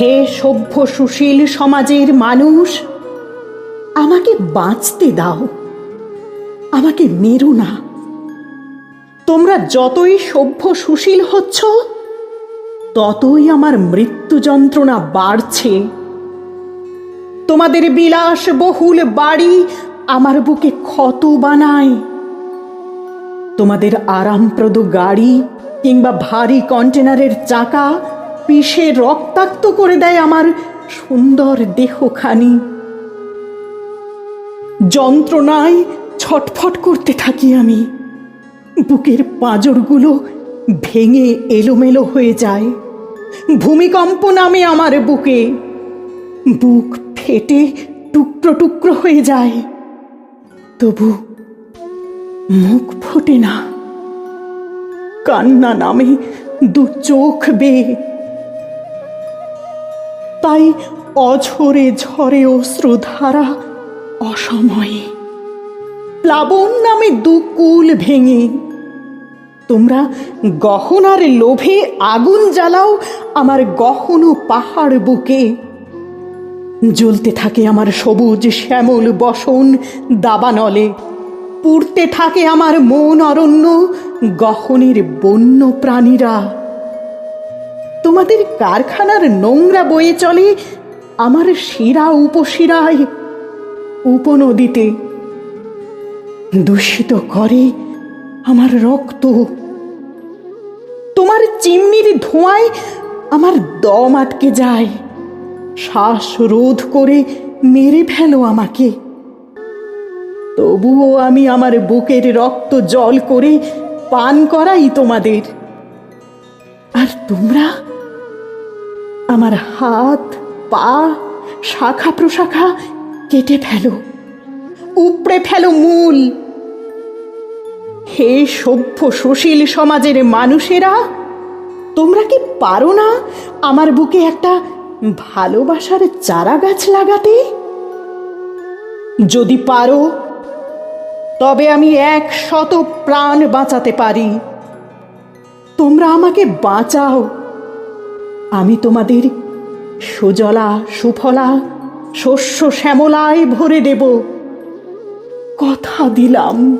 হে সভ্য সুশীল সমাজের মানুষ, আমাকে বাঁচতে দাও। আমাকে মেরো না। তোমরা যতই সভ্য সুশীল হচ্ছ, ততই আমার মৃত্যু যন্ত্রণা বাড়ছে। তোমাদের বিলাস বহুল বাড়ি আমার বুকে ক্ষত বানায়। তোমাদের আরামপ্রদ গাড়ি কিংবা ভারী কন্টেনারের চাকা পিষে রক্তাক্ত করে দেয় আমার সুন্দর দেহখানি। যন্ত্রণায় ছটফট করতে থাকি আমি। বুকের পাঁজরগুলো ভেঙে এলোমেলো হয়ে যায়। ভূমিকম্প নামে আমার বুকে। বুক ফেটে টুকরো টুকরো হয়ে যায়। তবু মুখ ফোটে না। কান্না নামে দু চোখ বেয়ে তাই অঝরে ঝরে অশ্রুধারা অসময়ে। প্লাবন নামে দুকুল ভেঙে। তোমরা গহনার লোভে আগুন জ্বালাও আমার গহন পাহাড় বুকে। জ্বলতে থাকে আমার সবুজ শ্যামল বসন দাবানলে। পুড়তে থাকে আমার মন অরণ্য গহনের বন্য প্রাণীরা তোমাদের কারখানার নোংরা বয়ে চলে আমার শিরা উপশিরায় উপনদীতে। দূষিত করে আমার রক্ত। তোমার চিমনির ধোঁয়ায় আমার দম আটকে যায়। শ্বাস রোধ করে মেরে ফেলো আমাকে। তবুও আমি আমার বুকের রক্ত জল করে পান করাই তোমাদের। আর তোমরা আমার হাত, পা, শাখা প্রশাখা কেটে ফেলো, উপড়ে ফেলো মূল। হে সভ্য সুশীল সমাজের মানুষেরা, তোমরা কি পারো না আমার বুকে একটা ভালোবাসার চারা গাছ লাগাতে? যদি পারো, তবে আমি এক শত প্রাণ বাঁচাতে পারি। তোমরা আমাকে বাঁচাও। আমি তোমাদের সুজলা সুফলা শস্য শ্যামলায় ভরে দেব। কথা দিলাম।